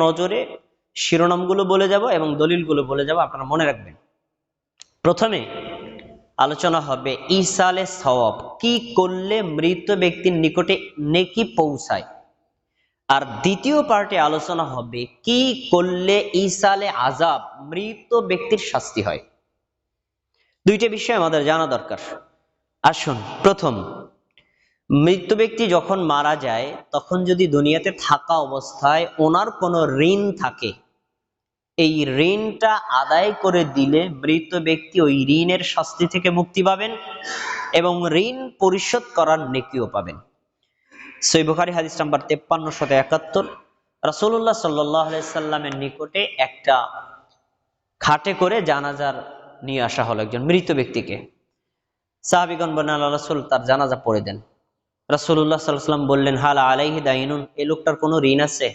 নজরে শিরোনামগুলো বলে যাব এবং দলিলগুলো বলে যাব, আপনারা মনে রাখবেন। প্রথমে আলোচনা হবে ইসালে সওয়াব। কি করলে মৃত ব্যক্তির নিকটে নেকি পৌঁছায়? আর দ্বিতীয় পার্টে আলোচনা হবে কি করলে ইসালে আজাব মৃত ব্যক্তির শাস্তি হয়? দুইটা বিষয় আমাদের জানা দরকার। আসুন, প্রথম মৃত ব্যক্তি যখন মারা যায়, তখন যদি দুনিয়াতে থাকা অবস্থায় ওনার কোনো ঋণ থাকে, এই ঋণটা আদায় করে দিলে মৃত ব্যক্তি ওই ঋণের শাস্তি থেকে মুক্তি পাবেন এবং ঋণ পরিশোধ করার নেকিও পাবেন। সই হাদিস নাম্বার তেপ্পান্ন, শত একাত্তর। রাসুল্লাহ সাল্লামের নিকটে একটা খাটে করে জানাজার নিয়ে আসা হলো একজন মৃত ব্যক্তিকে। সাহাবিগণ আল্লাহ রাসুল, তার জানাজা পড়ে দেন। রাসুল্লাহ সাল্লাম বললেন, হাল আলাইহি দাইনুন? এ লোকটার কোনো ঋণ আছে?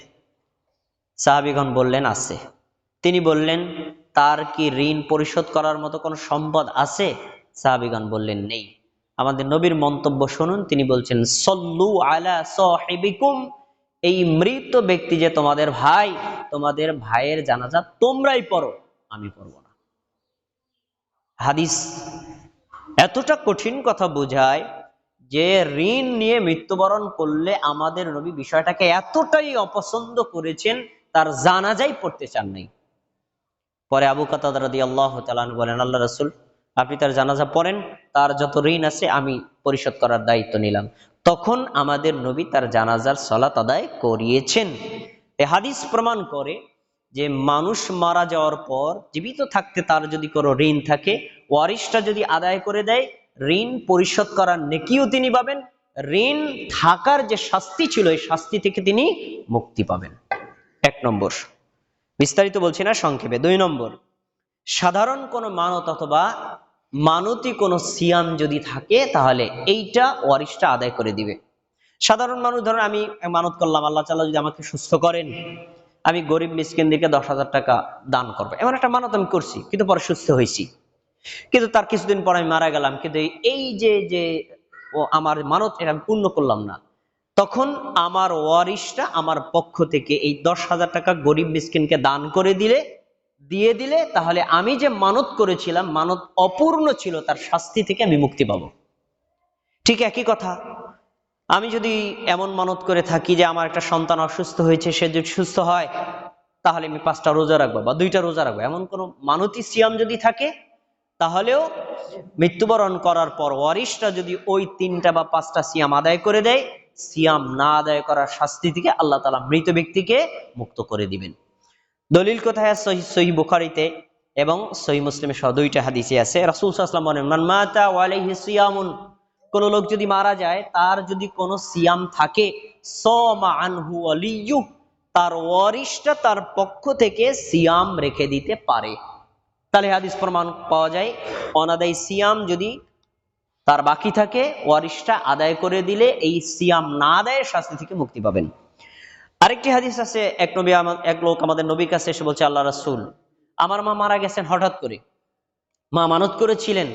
সাহাবিগণ বললেন, আছে। তিনি বললেন, তার কি ঋণ পরিশোধ করার মতো কোনো সম্পদ আছে? সাহাবিগণ বললেন, নেই। আমাদের নবীর মন্তব্য শুনুন, তিনি বলছেন, সল্লু আলা সাহিবিকুম, এই মৃত ব্যক্তি যে তোমাদের ভাই, তোমাদের ভাইয়ের জানাজা তোমরাই পড়ো, আমি পড়ব না। হাদিস এতটা কঠিন কথা বোঝায় যে ঋণ নিয়ে মৃত্যুবরণ করলে আমাদের নবী বিষয়টাকে এতটাই অপছন্দ করেছেন, তার জানাজাই পড়তে চান নাই। পরে আবু কাতাদি আল্লাহ তালান বলেন, আল্লাহ রসুল, আপনি তার জানাজা পড়েন, তার যত ঋণ আছে আমি পরিশোধ করার দায়িত্ব নিলাম। তখন আমাদের নবী তার জানাজার সলাত আদায় করিয়েছেন। এ হাদিস প্রমাণ করে যে মানুষ মারা যাওয়ার পর, জীবিত থাকতে তার যদি কোনো ঋণ থাকে, ওয়ারিশটা যদি আদায় করে দেয় ঋণ পরিশোধ করার নেকিও তিনি পাবেন। ঋণ থাকার যে শাস্তি ছিল, এই শাস্তি থেকে তিনি মুক্তি পাবেন। এক নম্বর, বিস্তারিত বলছি না, সংক্ষেপে। দুই নম্বর, সাধারণ কোনো মানত অথবা মানতি কোনো সিয়াম যদি থাকে, তাহলে এইটা ওয়ারিশটা আদায় করে দিবে। সাধারণ মানুষ, ধরেন আমি মানত করলাম, আল্লাহ তাআলা যদি আমাকে সুস্থ করেন, আমি গরিব মিসকিনদেরকে দশ হাজার টাকা দান করব। এমন একটা মানত আমি করছি, কিন্তু পরে সুস্থ হয়েছি। কিন্তু তার কিছুদিন পর আমি মারা গেলাম। কিন্তু এই যে যে, ও আমার মানত, এটা আমি পূর্ণ করলাম না। তখন আমার ওয়ারিশটা আমার পক্ষ থেকে এই দশ হাজার টাকা গরিব মিসকিনকে দান করে দিলে, দিয়ে দিলে, তাহলে আমি যে মানত করেছিলাম, মানত অপূর্ণ ছিল, তার শাস্তি থেকে আমি মুক্তি পাবো। ঠিক একই কথা। আমি যদি এমন মানত করে থাকি যে আমার একটা সন্তান অসুস্থ হয়েছে, সে যদি সুস্থ হয়, তাহলে আমি পাঁচটা রোজা রাখব বা দুইটা রোজা রাখব। এমন কোনো মানতি সিয়াম যদি থাকে তাহলেও মৃত্যুবরণ করার পর ওয়ারিশটা যদি ওই তিনটা বা পাঁচটা সিয়াম আদায় করে দেয়, সিয়াম না আদায় করার শাস্তি থেকে আল্লাহ তালা মৃত ব্যক্তিকে মুক্ত করে দিবেন। দলিল কোথায় সহি বুখারিতে এবং সহি মুসলিমের সহ দুইটা হাদিসে আছে। রাসুল সাল্লাম বলেন, মান মাতা ওয়ালাইহি সিয়ামুন কোন লোক যদি মারা যায়, তার যদি কোনো সিয়াম থাকে সমা আনহু আলিয়ু তার ওয়ারিশটা তার পক্ষ থেকে সিয়াম রেখে দিতে পারে। তাহলে হাদিস প্রমাণ পাওয়া যায়, অনাদায় সিয়াম যদি তার বাকি থাকে, ওয়ারিশটা আদায় করে দিলে এই সিয়াম না আদায়ের শাস্তি থেকে মুক্তি পাবেন। আরেকটি হাদিস আছে, এক নবী এক লোক আমাদের নবীর কাছে এসে বলছে, আল্লাহ রাসুল, আমার মা মারা গেছেন হঠাৎ করে। মা মানত করেছিলেন,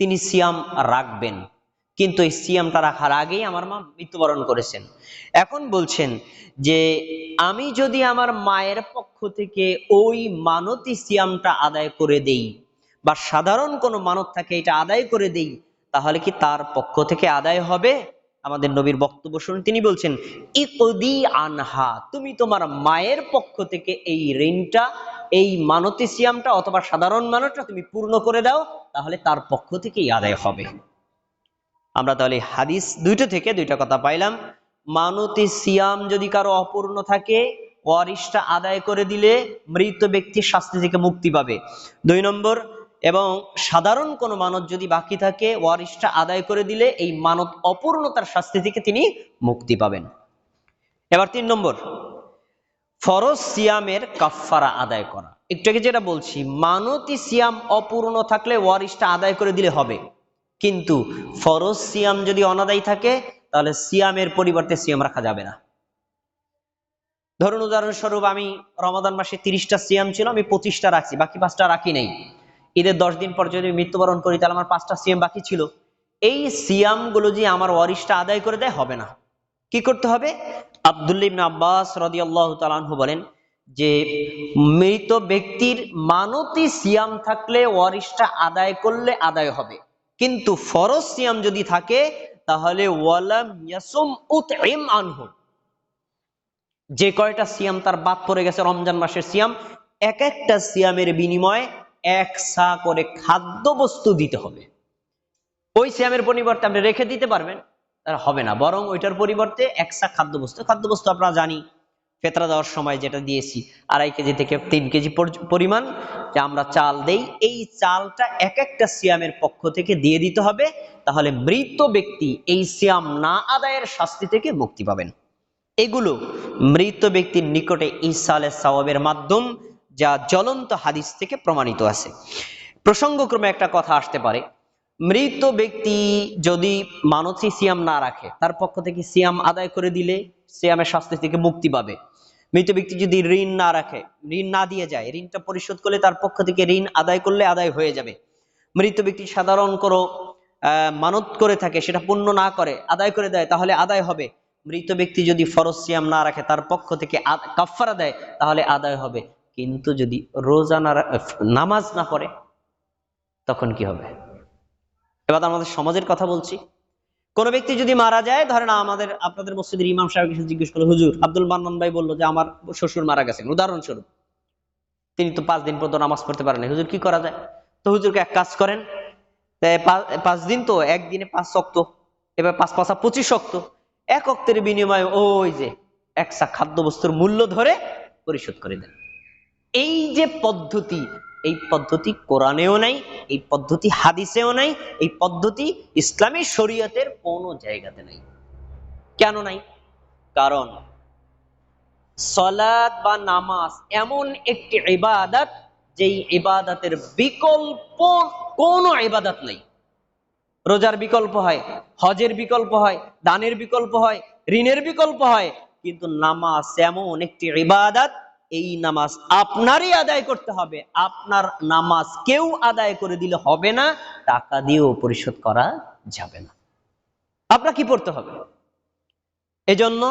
তিনি সিয়াম রাখবেন। কিন্তু এই সিয়ামটা রাখার আগেই আমার মা মৃত্যুবরণ করেছেন। এখন বলছেন যে, আমি যদি আমার মায়ের পক্ষ থেকে ওই মানতি সিয়ামটা আদায় করে দেই, বা সাধারণ কোনো মানত থাকে এটা আদায় করে দেই, তাহলে কি তার পক্ষ থেকে আদায় হবে? আমাদের নবীর বক্তব্য শুনুন তিনি বলছেন, ইকদি আনহা, তুমি তোমার মায়ের পক্ষ থেকে এই ঋণটা, এই মানতি সিয়ামটা অথবা সাধারণ মানতটা তুমি পূর্ণ করে দাও, তাহলে তার পক্ষ থেকেই আদায় হবে। আমরা তাহলে হাদিস দুইটা থেকে দুইটা কথা পাইলাম। মানতি সিয়াম যদি কারও অপূর্ণ থাকে, ওয়ারিশটা আদায় করে দিলে মৃত ব্যক্তি শাস্তি থেকে মুক্তি পাবে। দুই নম্বর, এবং সাধারণ কোনো মানত যদি বাকি থাকে, ওয়ারিশটা আদায় করে দিলে এই মানত অপূর্ণতার শাস্তি থেকে তিনি মুক্তি পাবেন। এবার তিন নম্বর, ফরজ সিয়ামের কাফফারা আদায় করা। একটু আগে যেটা বলছি, মানতি সিয়াম অপূর্ণ থাকলে ওয়ারিশটা আদায় করে দিলে হবে। কিন্তু ফরজ সিয়াম যদি অনাদায়ী থাকে, তাহলে সিয়ামের পরিবর্তে সিয়াম রাখা যাবে না। ধরুন, উদাহরণস্বরূপ আমি রমাদান মাসে তিরিশটা সিয়াম ছিল, আমি পঁচিশটা রাখছি, বাকি পাঁচটা রাখি নাই। ঈদের দশ দিন পর যদি মৃত্যুবরণ করি, তাহলে আমার পাঁচটা সিয়াম বাকি ছিল। এই সিয়ামগুলো যে আমার ওয়ারিশটা আদায় করে দেয়, হবে না। কি করতে হবে? আব্দুল্লাহ ইবনে আব্বাস রাদিয়াল্লাহু তাআলা আনহু বলেন যে, মৃত ব্যক্তির মানতি সিয়াম থাকলে ওয়ারিশটা আদায় করলে আদায় হবে। কিন্তু ফরজ সিয়াম যদি থাকে, তাহলে যে কয়টা সিয়াম তার বাদ পড়ে গেছে রমজান মাসের সিয়াম, এক একটা সিয়ামের বিনিময়ে এক সা করে খাদ্য বস্তু দিতে হবে। ওই সিয়ামের পরিবর্তে আপনি রেখে দিতে পারবেন, তার হবে না। বরং ওইটার পরিবর্তে এক সা খাদ্যবস্তু। খাদ্যবস্তু আপনারা জানি ফেতরা দেওয়ার সময় যেটা দিয়েছি, আড়াই কেজি থেকে তিন কেজি পরিমাণ, যে আমরা চাল দেই, এই চালটা এক একটা সিয়ামের পক্ষ থেকে দিয়ে দিতে হবে, তাহলে মৃত ব্যক্তি এই সিয়াম না আদায়ের শাস্তি থেকে মুক্তি পাবেন। এগুলো মৃত ব্যক্তির নিকটে ইসালে সওয়াবের মাধ্যম, যা জ্বলন্ত হাদিস থেকে প্রমাণিত আছে। প্রসঙ্গক্রমে একটা কথা আসতে পারে। মৃত ব্যক্তি যদি মানসী সিয়াম না রাখে, তার পক্ষ থেকে সিয়াম আদায় করে দিলে সিয়ামের শাস্তি থেকে মুক্তি পাবে। মৃত ব্যক্তি যদি ঋণ না রাখে ঋণ না দিয়ে যায় ঋণটা পরিশোধ করলে তার পক্ষ থেকে ঋণ আদায় করলে আদায় হয়ে যাবে। মৃত ব্যক্তি সাধারণ আহ, মানত করে থাকে সেটা পূর্ণ না করে আদায় করে দেয় তাহলে আদায় হবে। মৃত ব্যক্তি যদি ফরজ সিয়াম না রাখে তার পক্ষ থেকে কাফফারা দেয় তাহলে আদায় হবে। কিন্তু যদি রোজা না নামাজ না পড়ে তখন কি হবে? এবার আমাদের সমাজের কথা বলছি। কোন ব্যক্তি যদি মারা যায়, ধরেন আমাদের, আপনাদের মসজিদের ইমাম সাহেব এসে জিজ্ঞেস করল, হুজুর, আব্দুল মান্নান ভাই বলল যে আমার শ্বশুর মারা গেছেন। উদাহরণস্বরূপ, তিনি তো পাঁচ দিন পর্যন্ত নামাজ পড়তে পারেন হুজুর, কি করা যায়? তো হুজুরকে এক কাজ করেন পাঁচ দিন তো, একদিনে পাঁচ শক্ত, এবার পাঁচ পাঁচা পঁচিশ শক্ত, এক অক্তের বিনিময়ে ওই যে একসা খাদ্য বস্তুর মূল্য ধরে পরিশোধ করে দেন। এই যে পদ্ধতি এই পদ্ধতি কোরআনেও নাই, এই পদ্ধতি হাদিসেও নাই, এই পদ্ধতি ইসলামী শরীয়তের কোনো জায়গাতে নাই। কেন নাই? কারণ সলাদ বা নামাজ এমন একটি ইবাদত, যেই ইবাদতের বিকল্প কোনো ইবাদত নাই। রোজার বিকল্প হয়, হজের বিকল্প হয়, দানের বিকল্প হয়, ঋণের বিকল্প হয়, কিন্তু নামাজ এমন একটি ইবাদত এই নামাজ আপনারই আদায় করতে হবে। আপনার নামাজ কেউ আদায় করে দিলে হবে না, টাকা দিয়েও পরিশোধ করা যাবে না। আপনার কি পড়তে হবে? এজন্য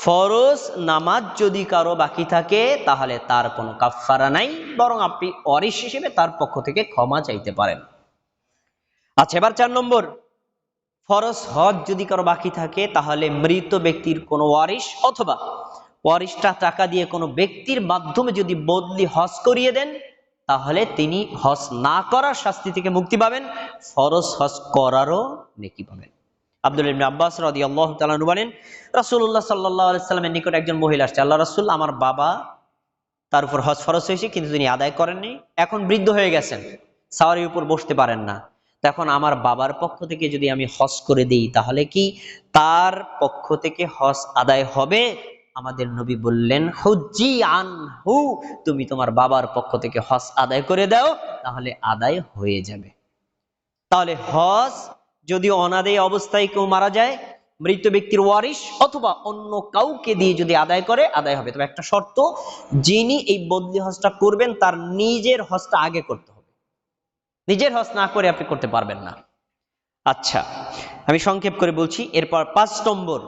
ফরজ নামাজ যদি কারও বাকি থাকে, তাহলে তার কোনো কাফফারা নাই, বরং আপনি অরিস হিসেবে তার পক্ষ থেকে ক্ষমা চাইতে পারেন। আচ্ছা এবার চার নম্বর। ফরজ হজ যদি কারও বাকি থাকে, তাহলে মৃত ব্যক্তির কোনো ওয়ারিশ অথবা ওয়ারিশটা টাকা দিয়ে কোনো ব্যক্তির মাধ্যমে যদি বদলি হজ করিয়ে দেন, তাহলে তিনি হজ না করার শাস্তি থেকে মুক্তি পাবেন, ফরজ হজ করারও নেকি পাবেন। আব্দুল ইবনে আব্বাস রাদিয়াল্লাহু তাআলা আনহু বলেন, রাসূলুল্লাহ সাল্লাল্লাহু আলাইহি সাল্লামের নিকট একজন মহিলা আসছে, আল্লাহ রাসূল, আমার বাবা তার উপর হজ ফরজ হয়েছে, কিন্তু তিনি আদায় করেননি, এখন বৃদ্ধ হয়ে গেছেন, সাওয়ারির উপর বসতে পারেন না। তখন আমার বাবার পক্ষ থেকে যদি আমি হজ করে দিই, তাহলে কি তার পক্ষ থেকে হজ আদায় হবে? আমাদের নবী বললেন হুজ্জি আনহু তুমি তোমার বাবার পক্ষ থেকে হজ আদায় করে দাও, তাহলে আদায় হয়ে যাবে। তাহলে হজ যদি অনাদায় অবস্থায় কেউ মারা যায়, মৃত ব্যক্তির ওয়ারিশ অথবা অন্য কাউকে দিয়ে যদি আদায় করে, আদায় হবে। তবে একটা শর্ত, যিনি এই বদলি হজটা করবেন, তার নিজের হজটা আগে করতে হবে। নিজের হজ না করে আপনি করতে পারবেন না। আচ্ছা আমি সংক্ষেপ করে বলছি, এরপর পাঁচ নম্বর।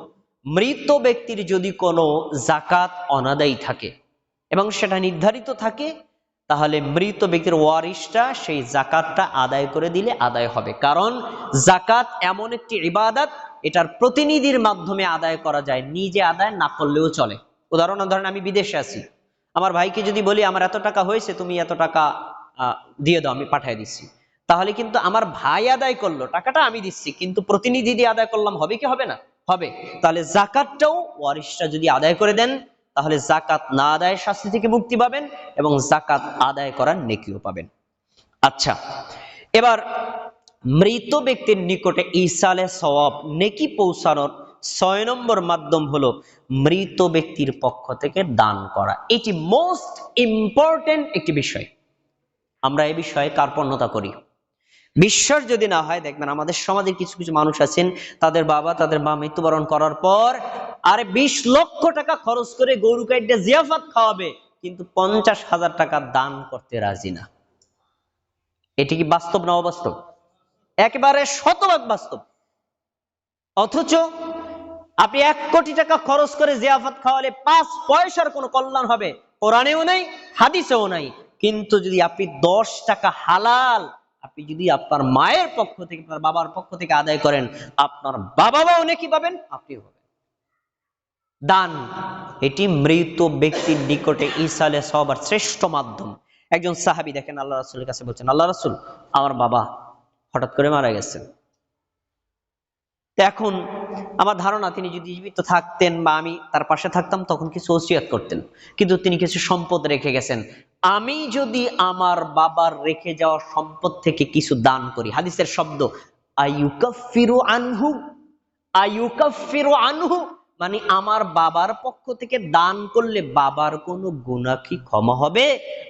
মৃত ব্যক্তির যদি কোনো জাকাত অনাদায়ী থাকে এবং সেটা নির্ধারিত থাকে, তাহলে মৃত ব্যক্তির ওয়ারিশটা সেই জাকাতটা আদায় করে দিলে আদায় হবে। কারণ জাকাত এমন একটি ইবাদত, এটার প্রতিনিধির মাধ্যমে আদায় করা যায়, নিজে আদায় না করলেও চলে। উদাহরণ, ধরেন আমি বিদেশে আছি। আমার ভাইকে যদি বলি, আমার এত টাকা হয়েছে, তুমি এত টাকা দিয়ে দাও, আমি পাঠিয়ে দিচ্ছি। তাহলে কিন্তু আমার ভাই আদায় করল, টাকাটা আমি দিচ্ছি, কিন্তু প্রতিনিধি দিয়ে আদায় করলাম, হবে কি হবে না? হবে। তাহলে জাকাতটাও ওয়ারিশটা যদি আদায় করে দেন, তাহলে জাকাত না আদায়ের শাস্তি থেকে মুক্তি পাবেন এবং জাকাত আদায় করার নেকিও পাবেন। আচ্ছা এবার মৃত ব্যক্তির নিকটে ইসালে সওয়াব নেকি পৌঁছানোর ছয় নম্বর মাধ্যম হলো মৃত ব্যক্তির পক্ষ থেকে দান করা। এটি মোস্ট ইম্পর্টেন্ট একটি বিষয়। আমরা এ বিষয়ে কার্পণ্যতা করি। বিশ্বাস যদি না হয়, দেখবেন আমাদের সমাজে কিছু কিছু মানুষ আছেন, তাদের বাবা, তাদের মা মৃত্যুবরণ করার পর আরে বিশ লক্ষ টাকা খরচ করে গরু কাইটে জিয়াফাত খাওয়াবে, কিন্তু পঞ্চাশ হাজার টাকা দান করতে রাজি না। এটি কি বাস্তব না অবাস্তব? একেবারে শতভাগ বাস্তব। অথচ আপনি এক কোটি টাকা খরচ করে জিয়াফত খাওয়ালে পাঁচ পয়সার কোনো কল্যাণ হবে। কোরআনেও নাই, হাদিসেও নাই। কিন্তু যদি আপনি দশ টাকা হালাল আপনি যদি আপনার মায়ের পক্ষ থেকে, আপনার বাবার পক্ষ থেকে আদায় করেন, আপনার বাবা মাও নাকি পাবেন, আপনিও পাবেন। দান, এটি মৃত ব্যক্তির নিকটে ইসালে সবার শ্রেষ্ঠ মাধ্যম। একজন সাহাবি দেখেন, আল্লাহ রাসুলের কাছে বলছেন, আল্লাহ রাসুল, আমার বাবা হঠাৎ করে মারা গেছেন। এখন আমার ধারণা, তিনি যদি জীবিত থাকতেন বা আমি তার পাশে থাকতাম, তখন কিছু ওসিয়াত করতেন। কিন্তু তিনি কিছু সম্পদ রেখে গেছেন। আমি যদি আমার বাবার রেখে যাওয়া সম্পদ থেকে কিছু দান করি, হাদিসের শব্দ, আয়ুকাফিরু আনহু আয়ুকাফিরু আনহু মানে আমার বাবার পক্ষ থেকে দান করলে বাবার কোনো গুণা কি ক্ষমা হবে?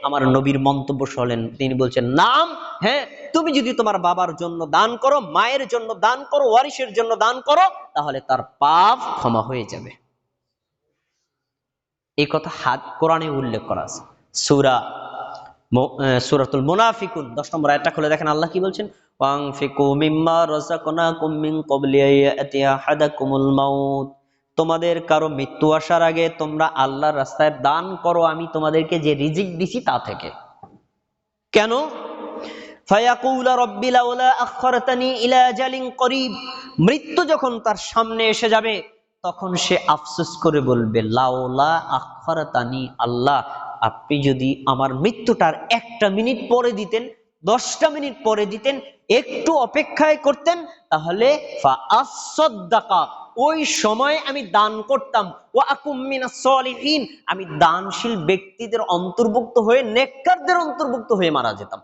আমার নবীর মন্তব্য শোনেন, তিনি বলছেন, নাম হ্যাঁ তুমি যদি তোমার বাবার জন্য দান করো, মায়ের জন্য দান করো, ওয়ারিসের জন্য দান করো, তাহলে তার পাপ ক্ষমা হয়ে যাবে। এই কথা হাত, কোরআনে উল্লেখ করা আছে। সুরা সুরাতুল মুনাফিকুন, দশ নম্বর আয়াতটা খুলে দেখেন, আল্লাহ কি বলছেন? ওয়াংফিকু মিম্মা রাযাকনাকুম মিন ক্বাবলি আয়াতিয়া হাদাকুমুল মাউত। তোমাদের কারও মৃত্যু আসার আগে তোমরা আল্লাহর রাস্তায় দান করো, আমি তোমাদেরকে যে রিজিক দিছি তা থেকে। কেন? মৃত্যু যখন তার সামনে এসে যাবে, তখন সে আফসোস করে বলবে, লাউলা আখরতানি আল্লাহ, আপনি যদি আমার মৃত্যুটার একটা মিনিট পরে দিতেন, দশটা মিনিট পরে দিতেন একটু অপেক্ষায় করতেন, তাহলে ওই সময় আমি দান করতাম। ও আকুমিনা আমি দানশীল ব্যক্তিদের অন্তর্ভুক্ত হয়ে, নেককারদের অন্তর্ভুক্ত হয়ে মারা যেতাম।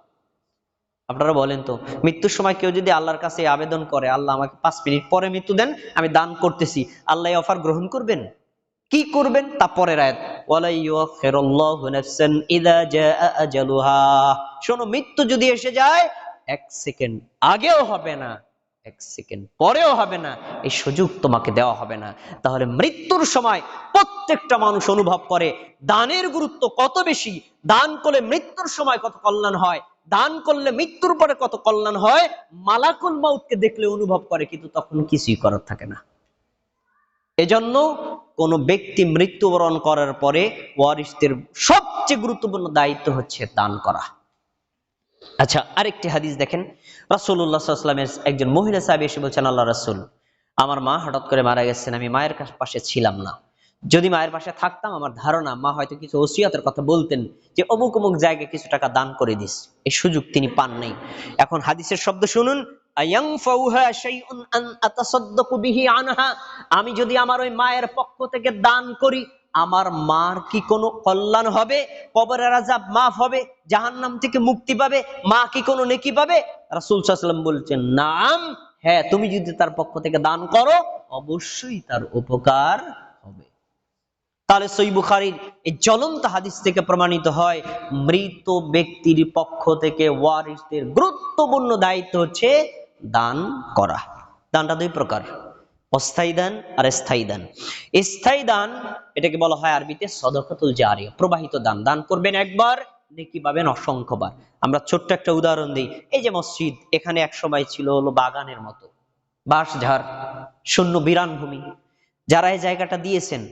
আপনারা বলেন তো, মৃত্যুর সময় কেউ যদি আল্লাহর কাছে আবেদন করে, আল্লাহ আমাকে পাঁচ মিনিট পরে মৃত্যু দেন, আমি দান করতেছি, আল্লাহ অফার গ্রহণ করবেন? কি করবেন? তা পরের আয়াত শোনো, মৃত্যু যদি এসে যায় এক সেকেন্ড আগেও হবে না, এক সেকেন্ড পরেও হবে না, এই সুযোগ তোমাকে দেওয়া হবে না। তাহলে মৃত্যুর সময় প্রত্যেকটা মানুষ অনুভব করে, দানের গুরুত্ব কত বেশি? দান করলে মৃত্যুর সময় কত কল্যাণ হয়? দান করলে মৃত্যুর পরে কত কল্যাণ হয়? মালাকুল মাউতকে দেখলে অনুভব করে, কিন্তু তখন কিছুই করার থাকে না। এজন্য কোন ব্যক্তি মৃত্যুবরণ করার পরে ওয়ারিসদের সবচেয়ে গুরুত্বপূর্ণ দায়িত্ব হচ্ছে দান করা। আচ্ছা আরেকটি হাদিস দেখেন। রাসুল্লাহামের একজন মহিলা সাহেব এসে বলছেন আল্লাহ রাসুল, আমার মা হঠাৎ করে মারা গেছেন, আমি মায়ের পাশে ছিলাম না। যদি মায়ের পাশে থাকতাম, আমার ধারণা, মা হয়তো কিছু ওসিয়াতের কথা বলতেন যে অমুক অমুক জায়গায় কিছু টাকা দান করে দিস। এই সুযোগ তিনি পান নাই। এখন হাদিসের শব্দ শুনুন আমি যদি আমার ওই মায়ের পক্ষ থেকে দান করি আমার মার কি কোনো কল্যাণ হবে? কবরের আজাব মাফ হবে, জাহান্নাম থেকে মুক্তি পাবে, মা কি কোনো নেকি পাবে? রাসূল ওয়াসাল্লাম বলছেন, নাম হ্যাঁ তুমি যদি তার পক্ষ থেকে দান করো, অবশ্যই তার উপকার হবে। তাহলে সই বুখারির এই জ্বলন্ত হাদিস থেকে প্রমাণিত হয়, মৃত ব্যক্তির পক্ষ থেকে ওয়ারিসদের গুরুত্বপূর্ণ দায়িত্ব হচ্ছে দান করা। দানটা দুই প্রকার। অস্থায়ী দান আর স্থায়ী দান স্থায়ী দান এটাকে বলা হয় আরবিতে সদকাতুল জারিয়া, প্রবাহিত দান। দান করবেন একবার, নেকি পাবেন অসংখ্যবার। আমরা ছোট্ট একটা উদাহরণ দিই। এই যে মসজিদ, এখানে এক সময় ছিল হলো বাগানের মতো। বাঁশঝাড়, শূন্য বিরান ভূমি যারা এই জায়গাটা দিয়েছেন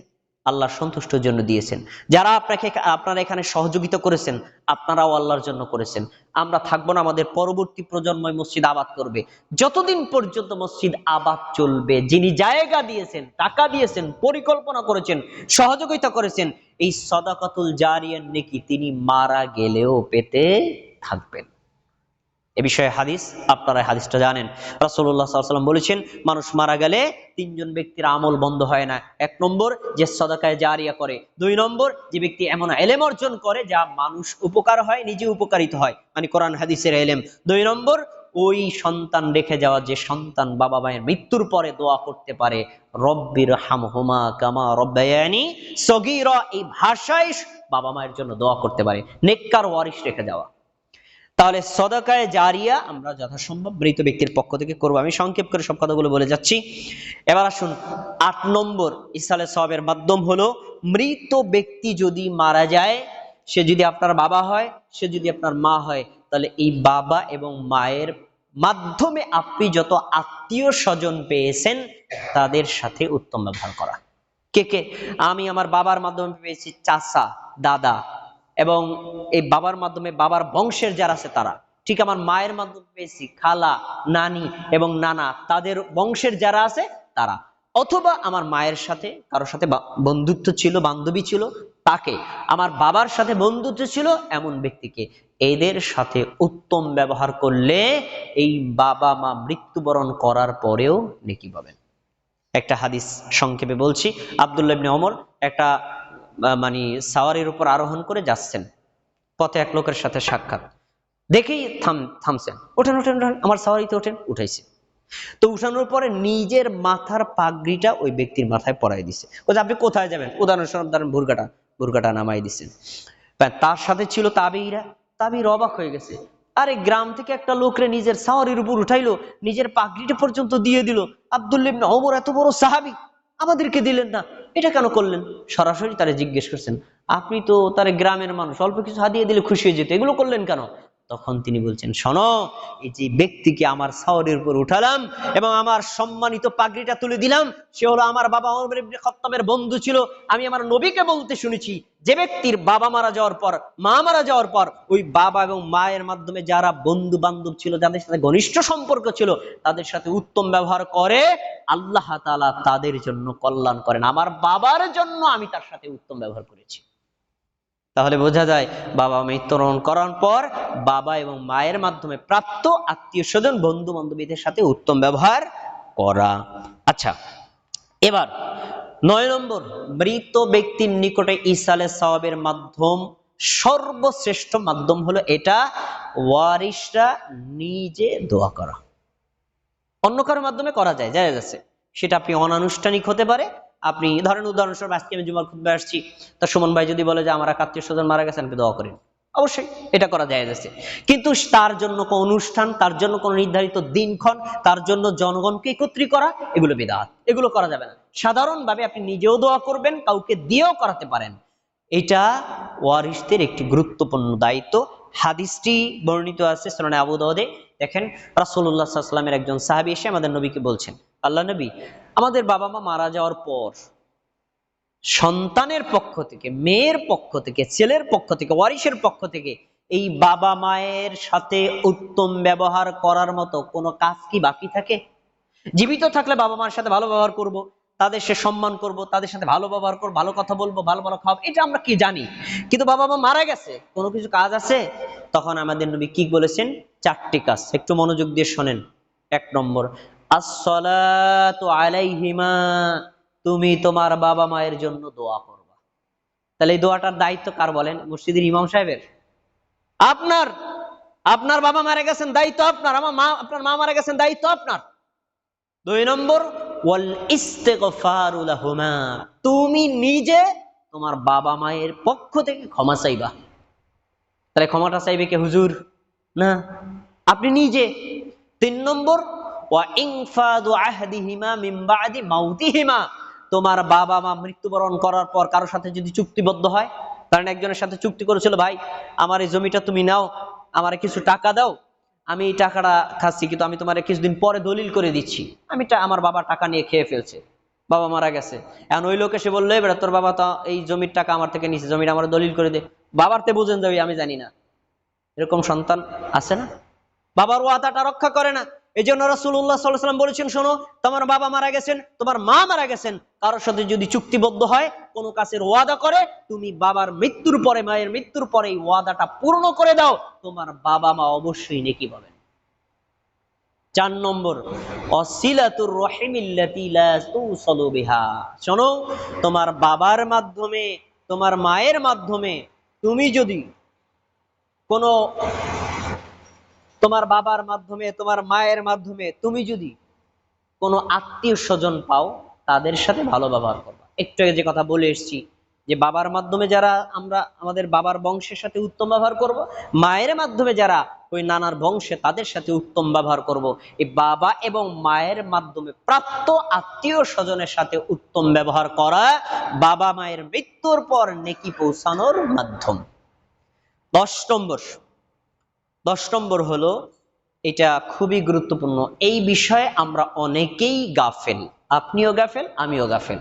আল্লাহ সন্তুষ্টর জন্য দিয়েছেন। যারা আপনাকে, আপনারা এখানে সহযোগিতা করেছেন, আপনারাও আল্লাহর জন্য করেছেন। আমরা থাকব না, আমাদের পরবর্তী প্রজন্ম মসজিদ আবাদ করবে। যতদিন পর্যন্ত মসজিদ আবাদ চলবে, যিনি জায়গা দিয়েছেন, টাকা দিয়েছেন, পরিকল্পনা করেছেন, সহযোগিতা করেছেন, এই সদাকাতুল জারিয়ান নেকি তিনি মারা গেলেও পেতে থাকবেন। এ বিষয়ে হাদিস, আপনারা হাদিসটা জানেন। আলাইহি ওয়াসাল্লাম বলেছেন, মানুষ মারা গেলে তিনজন ব্যক্তির আমল বন্ধ হয় না। এক নম্বর, যে সদাকায় জারিয়া করে। দুই নম্বর, যে ব্যক্তি এমন এলেম অর্জন করে যা মানুষ উপকার হয় নিজে উপকারিত হয়। মানে কোরআন হাদিসের এলেম। দুই নম্বর, ওই সন্তান রেখে যাওয়া, যে সন্তান বাবা মায়ের মৃত্যুর পরে দোয়া করতে পারে, রব্বির হামহুমা কামা রব্বায়ানি সগীরা এই ভাষায় বাবা মায়ের জন্য দোয়া করতে পারে। নেককার ওয়ারিশ রেখে যাওয়া। তাহলে সদাকায় জারিয়া আমরা যথাসম্ভব মৃত ব্যক্তির পক্ষ থেকে করব। আমি সংক্ষেপ করে সব কথাগুলো বলে যাচ্ছি। এবার আসুন, আট নম্বর ইসালে সবের মাধ্যম হলো, মৃত ব্যক্তি যদি মারা যায়, সে যদি আপনার বাবা হয়, সে যদি আপনার মা হয়, তাহলে এই বাবা এবং মায়ের মাধ্যমে আপনি যত আত্মীয় স্বজন পেয়েছেন, তাদের সাথে উত্তম ব্যবহার করা। কে কে? আমি আমার বাবার মাধ্যমে পেয়েছি চাচা, দাদা এবং এই বাবার মাধ্যমে বাবার বংশের যারা আছে তারা, ঠিক আমার মায়ের মাধ্যমে পেয়েছি খালা, নানি এবং নানা, তাদের বংশের যারা আছে তারা। অথবা আমার মায়ের সাথে, কারোর সাথে বন্ধুত্ব ছিল, বান্ধবী ছিল, তাকে। আমার বাবার সাথে বন্ধুত্ব ছিল এমন ব্যক্তিকে। এদের সাথে উত্তম ব্যবহার করলে এই বাবা মা মৃত্যুবরণ করার পরেও নেকি পাবেন। একটা হাদিস সংক্ষেপে বলছি। আব্দুল্লাহ অমর একটা মানে সাওয়ারির উপর আরোহণ করে যাচ্ছেন। পথে এক লোকের সাথে সাক্ষাৎ। দেখেই থাম, থামছেন। ওঠেন ওঠেন ওঠেন। আমার সাওয়ারিতে ওঠেন, উঠাইছে। তো উঠানোর পরে নিজের মাথার পাগড়িটা ওই ব্যক্তির মাথায় পরাই দিছে। বলছে, আপনি কোথায় যাবেন? উদাহরণস্বরূপ ধরেন ভুরকাটা ভুরকাটা নামাই দিছেন। তার সাথে ছিল তাবিরা। তাবির অবাক হয়ে গেছে। আরে গ্রাম থেকে একটা লোকরে নিজের সাওয়ারির উপর উঠাইলো, নিজের পাগড়িটা পর্যন্ত দিয়ে দিল। আব্দুল্লাহ ইবনে ওমর এত বড় সাহাবী, আমাদেরকে দিলেন না। এটা কেন করলেন? সরাসরি তারা জিজ্ঞেস করছেন, আপনি তো তার গ্রামের মানুষ, অল্প কিছু হাদিয়ে দিলে খুশি হয়ে যেত, এগুলো করলেন কেন? তখন তিনি বলছেন, শোনো, এই যে ব্যক্তিকে আমার সাওয়ারির উপর উঠালাম এবং আমার সম্মানিত পাগড়িটা তুলে দিলাম, সে হলো আমার বাবা খাত্তাবের বন্ধু ছিল। আমি আমার নবীকে বলতে শুনেছি, যে ব্যক্তির বাবা মারা যাওয়ার পর, মা মারা যাওয়ার পর, ওই বাবা এবং মায়ের মাধ্যমে যারা বন্ধু বান্ধব ছিল, যাদের সাথে ঘনিষ্ঠ সম্পর্ক ছিল, তাদের সাথে উত্তম ব্যবহার করে আল্লাহ তালা তাদের জন্য কল্যাণ করেন। আমার বাবার জন্য আমি তার সাথে উত্তম ব্যবহার করেছি। তাহলে বোঝা যায় বাবা মৃত্যুবরণ করার পর বাবা এবং মায়ের মাধ্যমে প্রাপ্ত আত্মীয় স্বজন বন্ধু বান্ধবীদের সাথে উত্তম ব্যবহার করা। আচ্ছা এবার নয় নম্বর, মৃত ব্যক্তির নিকটে ইসালে সওয়াবের মাধ্যম, সর্বশ্রেষ্ঠ মাধ্যম হলো এটা ওয়ারিসরা নিজে দোয়া করা। অন্য কারোর মাধ্যমে করা যায় যায় আছে সেটা আপনি অনানুষ্ঠানিক হতে পারে আপনি ধরেন উদাহরণস্বরূপ আজকে আমি জুমার খুতবে আসছি, তা সুমন ভাই যদি বলে যে আমার আত্মীয় স্বজন মারা গেছে আমাকে দোয়া করেন। অবশ্যই, এটা করা যায় যাচ্ছে কিন্তু তার জন্য কোনো অনুষ্ঠান, তার জন্য কোনো নির্ধারিত দিনক্ষণ, তার জন্য জনগণকে একত্রী করা, এগুলো বিদাত। এগুলো করা যাবে না। সাধারণভাবে আপনি নিজেও দোয়া করবেন, কাউকে দিয়েও করাতে পারেন। এটা ওয়ারিসদের একটি গুরুত্বপূর্ণ দায়িত্ব। হাদিসটি বর্ণিত আছে সোনানে আবু দাউদে। দেখেন আলাইহি ওয়াসাল্লামের একজন সাহাবী এসে আমাদের নবীকে বলছেন আল্লাহ নবী, আমাদের বাবা মা মারা যাওয়ার পর সন্তানের পক্ষ থেকে, মেয়ের পক্ষ থেকে, ছেলের পক্ষ থেকে, ওয়ারিসের পক্ষ থেকে এই বাবা মায়ের সাথে উত্তম ব্যবহার করার মতো কোনো কাজ কি বাকি থাকে? জীবিত থাকলে বাবা মার সাথে ভালো ব্যবহার করব, তাদের সে সম্মান করব, তাদের সাথে ভালো ব্যবহার করব, ভালো কথা বলব, ভালো ভালো খাওয়াবো, এটা আমরা কি জানি? কিন্তু বাবা মা মারা গেছে, কোনো কিছু কাজ আছে? তখন আমাদের নবী কি বলেছেন? চারটি কাজ, একটু মনোযোগ দিয়ে শোনেন, এক নম্বর আলাইহিমা, তুমি তোমার বাবা মায়ের জন্য দোয়া করবা। তাহলে এই দোয়াটার দায়িত্ব কার বলেন? মসজিদের ইমাম সাহেবের। আপনার আপনার বাবা মারা গেছেন, দায়িত্ব আপনার। আমার মা, আপনার মা মারা গেছেন, দায়িত্ব আপনার। দুই নম্বর, ওয়াল ইস্তেগফারু লাহুমা, তুমি নিজে তোমার বাবা মায়ের পক্ষ থেকে ক্ষমা চাইবা। তাহলে ক্ষমাটা চাইবে কে? হুজুর? না। আপনি নিজে। তিন নম্বর তোমার বাবা মা মৃত্যুবরণ করার পর কারোর সাথে যদি চুক্তিবদ্ধ হয়, কারণ একজনের সাথে চুক্তি করেছিল, ভাই, আমার এই জমিটা তুমি নাও, আমার কিছু টাকা দাও, আমি এই টাকাটা খাচ্ছি, কিন্তু আমি তোমার কিছুদিন পরে দলিল করে দিচ্ছি। আমি আমার বাবা টাকা নিয়ে খেয়ে ফেলছে। বাবা মারা গেছে। এখন ওই লোক এসে বলল এবার তোর বাবা তো এই জমির টাকা আমার থেকে নিছে, জমিটা আমার দলিল করে দে। বাবার তে বুঝেন যাবি, আমি জানি না। এরকম সন্তান আছে না? বাবার ওয়াদাটা রক্ষা করে না। এই জন্য রসুল্লাহ সাল্লাম বলেছেন, শোনো, তোমার বাবা মারা গেছেন, তোমার মা মারা গেছেন, কারোর সাথে যদি চুক্তিবদ্ধ হয়, কোনো কাছের ওয়াদা করে, তুমি বাবার মৃত্যুর পরে, মায়ের মৃত্যুর পরে এই ওয়াদাটা পূর্ণ করে দাও, তোমার বাবা মা অবশ্যই নেকি পাবেন। চার নম্বর, অসিলাতুর রহিমিল্লাতি লা তুসালু বিহা। শোনো, তোমার বাবার মাধ্যমে, তোমার মায়ের মাধ্যমে, তুমি যদি কোনো তোমার বাবার মাধ্যমে, তোমার মায়ের মাধ্যমে, তুমি যদি কোনো আত্মীয় স্বজন পাও, তাদের সাথে ভালো ব্যবহার করবা। একটু আগে যে কথা বলে এসেছি, যে বাবার মাধ্যমে যারা আমরা, আমাদের বাবার বংশের সাথে উত্তম ব্যবহার করব, মায়ের মাধ্যমে যারা ওই নানার বংশে, তাদের সাথে উত্তম ব্যবহার করব। এই বাবা এবং মায়ের মাধ্যমে প্রাপ্ত আত্মীয় স্বজনের সাথে উত্তম ব্যবহার করা, বাবা মায়ের মৃত্যুর পর নেকি পৌঁছানোর মাধ্যম। দশ নম্বর দশ নম্বর হলো, এটা খুবই গুরুত্বপূর্ণ। এই বিষয়ে আমরা অনেকেই গাফেল। আপনিও গাফেল, আমিও গাফেল।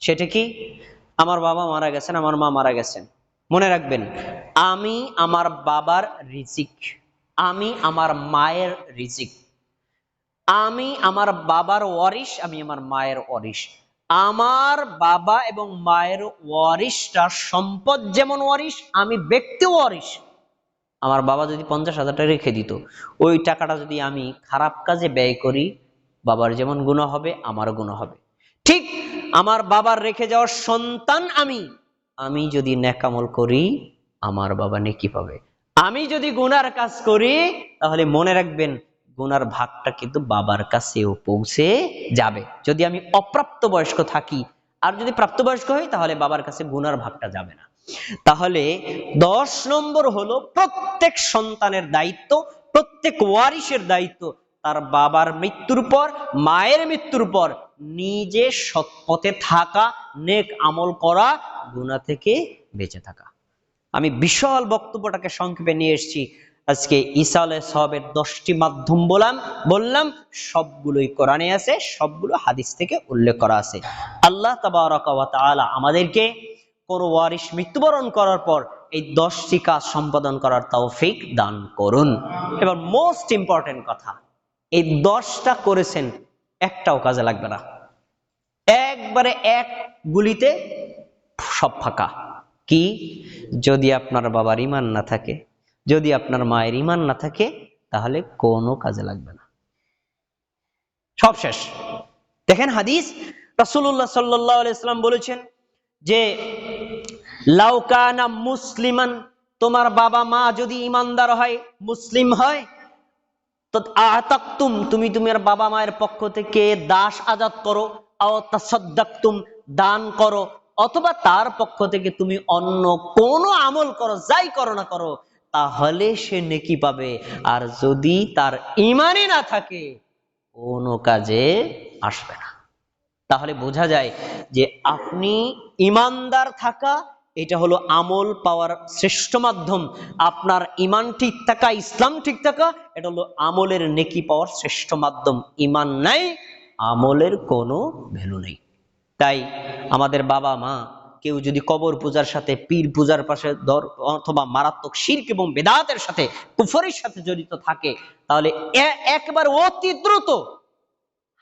সেটা কি? আমার বাবা মারা গেছেন, আমার মা মারা গেছেন। মনে রাখবেন, আমি আমার বাবার রিজিক, আমি আমার মায়ের রিজিক, আমি আমার বাবার ওয়ারিশ, আমি আমার মায়ের ওয়ারিশ। আমার বাবা এবং মায়ের ওয়ারিশটা সম্পদ যেমন ওয়ারিশ, আমি ব্যক্তি ওয়ারিশ। আমার বাবা যদি পঞ্চাশ হাজার টাকা রেখে দিত, ওই টাকাটা যদি আমি খারাপ কাজে ব্যয় করি, বাবার যেমন গুণা হবে, আমারও গুণা হবে। ঠিক আমার বাবার রেখে যাওয়ার সন্তান আমি। আমি যদি ন্যাকামল করি, আমার বাবা নেকি পাবে। আমি যদি গুনার কাজ করি, তাহলে মনে রাখবেন, গুনার ভাগটা কিন্তু বাবার কাছেও পৌঁছে যাবে। যদি আমি অপ্রাপ্ত বয়স্ক থাকি, আর যদি প্রাপ্তবয়স্ক হই, তাহলে বাবার কাছে গুনার ভাগটা যাবে না। তাহলে দশ নম্বর হলো প্রত্যেক সন্তানের দায়িত্ব, প্রত্যেক ওয়ারিশের দায়িত্ব। তার বাবার মৃত্যুর পর, মায়ের মৃত্যুর পর নিজে সৎ পথে থাকা, নেক আমল করা গুণা থেকে বেঁচে থাকা। আমি বিশাল বক্তব্যটাকে সংক্ষেপে নিয়ে এসেছি। আজকে ঈসা আলাহ সাহাবের দশটি মাধ্যম বললাম বললাম, সবগুলোই কোরআনে আছে, সবগুলো হাদিস থেকে উল্লেখ করা আছে। আল্লাহ তাবারাক ওয়া তাআলা আমাদেরকে কোন ওয়ারিশ মৃত্যুবরণ করার পর এই দশটি কাজ সম্পাদন করার তৌফিক দান করুন। এবার মোস্ট ইম্পর্টেন্ট কথা, এই দশটা করেছেন একটাও কাজে লাগবে না। একবারে এক গুলিতে সব ফাঁকা। কি? যদি আপনার বাবার ইমান না থাকে, যদি আপনার মায়ের ইমান না থাকে, তাহলে কোনো কাজে লাগবে না। সব শেষ। দেখেন হাদিস, রাসূলুল্লাহ সাল্লাল্লাহু আলাইহি সাল্লাম বলেছেন যে লাউকানা মুসলিমান, তোমার বাবা মা যদি ইমানদার হয়, মুসলিম হয় তো আতাক্তুম, তুমি তোমার বাবা মায়ের পক্ষ থেকে দাস আজাদ করো তাসাদ্দাকতুম, দান করো, অথবা তার পক্ষ থেকে তুমি অন্য কোনো আমল করো, যাই করো না করো, তাহলে সে নেকি পাবে। আর যদি তার ইমানই না থাকে, কোনো কাজে আসবে না। তাহলে বোঝা যায় যে আপনি ইমানদার থাকা এটা হলো আমল পাওয়ার শ্রেষ্ঠ মাধ্যম। আপনার ইমান ঠিক থাকা, ইসলাম ঠিক থাকা, এটা হলো আমলের নেকি পাওয়ার শ্রেষ্ঠ মাধ্যম। ইমান নাই, আমলের কোনো ভ্যালু নেই। তাই আমাদের বাবা, মা, কেউ যদি কবর পূজার সাথে, পীর পূজার পাশে দর অথবা মারাত্মক শির্ক এবং বেদাতের সাথে, কুফরের সাথে জড়িত থাকে, তাহলে একবার অতি দ্রুত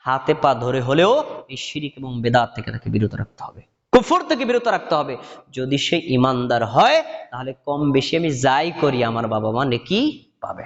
হাতে পা ধরে হলেও এই শিরিক এবং বেদাত থেকে তাকে বিরত রাখতে হবে। কুফর থেকে বিরত রাখতে হবে। যদি সে ইমানদার হয়, তাহলে কম বেশি আমি যাই করি, আমার বাবা মা নেকি পাবে।